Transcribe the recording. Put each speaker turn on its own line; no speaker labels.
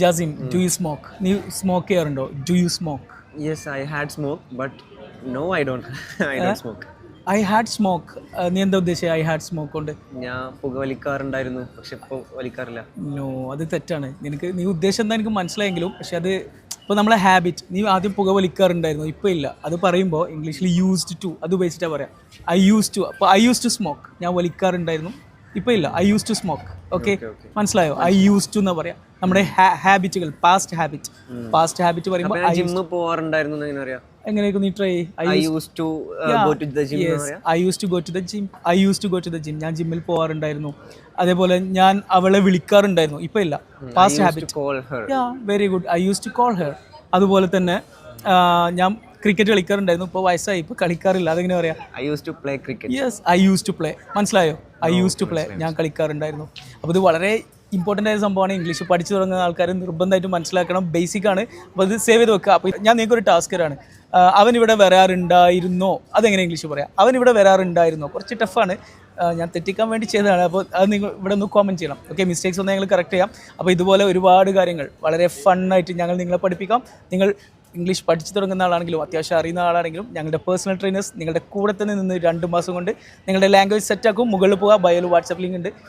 Jasim do you smoke നീ smoke ചെയ്യാറുണ്ടോ? Do you smoke
yes I had smoke but no I don't I don't smoke.
I had smoke നീ എന്താ ഉദ്ദേശിച്ചത് I had smoke കൊണ്ട്?
ഞാൻ പുക വലിക്കാറുണ്ടായിരുന്നു പക്ഷെ ഇപ്പോൾ വലിക്കാറില്ല.
നോ അത് തെറ്റാണ്. നിനക്ക് നീ ഉദ്ദേശം എന്താ എനിക്ക് മനസ്സിലായെങ്കിലും പക്ഷെ അത് ഇപ്പോൾ നമ്മളെ ഹാബിറ്റ് നീ ആദ്യം പുക വലിക്കാറുണ്ടായിരുന്നു ഇപ്പോൾ ഇല്ല. അത് പറയുമ്പോൾ ഇംഗ്ലീഷിൽ യൂസ്ഡ് ടു അത് ഉപയോഗിച്ചിട്ടാണ് പറയാം. ഐ യൂസ് ടു അപ്പോൾ ഐ യൂസ് ടു സ്മോക്ക് ഞാൻ വലിക്കാറുണ്ടായിരുന്നു. ഇപ്പോൾ ഇല്ല. I use to smoke okay മനസ്സിലായോ? ഐ യൂസ് ടു എന്ന് പറയാം. നമ്മുടെ ഹാബിറ്റുകൾ പാസ്റ്റ് ഹാബിറ്റ് പാസ്റ്റ് ഹാബിറ്റ് പറയുമ്പോൾ
ഞാൻ ജിമ്മ് പോവാറുണ്ടായിരുന്നു എന്ന് എങ്ങനെ
എങ്ങനെയൊക്കെ നീ try
I use to go to the gym
I use to go to the gym I use to go to the gym ഞാൻ ജിമ്മിൽ പോകാറുണ്ടായിരുന്നു അതേപോലെ ഞാൻ അവളെ വിളിക്കാറുണ്ടായിരുന്നു. ഇപ്പൊ ഇല്ല. Past habit very good I use to call her അതുപോലെ തന്നെ ഞാൻ ക്രിക്കറ്റ് കളിക്കാറുണ്ടായിരുന്നു. ഇപ്പോൾ വയസ്സായി. ഇപ്പോൾ കളിക്കാറില്ല. അതെങ്ങനെ പറയാം?
I use to play cricket
yes I use to play മനസ്സിലായോ? ഐ യൂസ് ടു പ്ലേ ഞാൻ കളിക്കാറുണ്ടായിരുന്നു. അപ്പോൾ ഇത് വളരെ ഇമ്പോർട്ടന്റ് ആയ സംഭവമാണ്. ഇംഗ്ലീഷ് പഠിച്ചു തുടങ്ങുന്ന ആൾക്കാർ നിർബന്ധമായിട്ട് മനസ്സിലാക്കണം. ബേസിക് ആണ്. അപ്പോൾ ഇത് സേവ് ചെയ്ത് വെക്കുക. അപ്പോൾ ഞാൻ നിങ്ങൾക്കൊരു ടാസ്ക് തരാണ്. അവൻ ഇവിടെ വരാറുണ്ടായിരുന്നോ? അതെങ്ങനെ ഇംഗ്ലീഷ് പറയാം? അവൻ ഇവിടെ വരാറുണ്ടായിരുന്നോ? കുറച്ച് ടഫാണ് ഞാൻ തെറ്റിക്കാൻ വേണ്ടി ചെയ്തതാണ്. അപ്പോൾ അത് നിങ്ങൾ ഇവിടെ ഒന്ന് കോമൻ ചെയ്യണം. ഓക്കെ മിസ്റ്റേക്സ് ഒന്ന് ഞങ്ങൾ കറക്റ്റ് ചെയ്യാം. അപ്പോൾ ഇതുപോലെ ഒരുപാട് കാര്യങ്ങൾ വളരെ ഫണ്ണായിട്ട് ഞങ്ങൾ നിങ്ങളെ പഠിപ്പിക്കാം. നിങ്ങൾ ഇംഗ്ലീഷ് പഠിച്ചു തുടങ്ങുന്ന ആളാണെങ്കിലും അത്യാവശ്യം അറിയുന്ന ആളാണെങ്കിലും ഞങ്ങളുടെ പേഴ്സണൽ ട്രെയിനേഴ്സ് നിങ്ങളുടെ കൂടെ തന്നെ നിന്ന് രണ്ട് മാസം കൊണ്ട് നിങ്ങളുടെ ലാംഗ്വേജ് സെറ്റാക്കും മുകളിൽ പോകുക ബയോയിൽ വാട്സപ്പ് ലിങ്ക് ഉണ്ട്.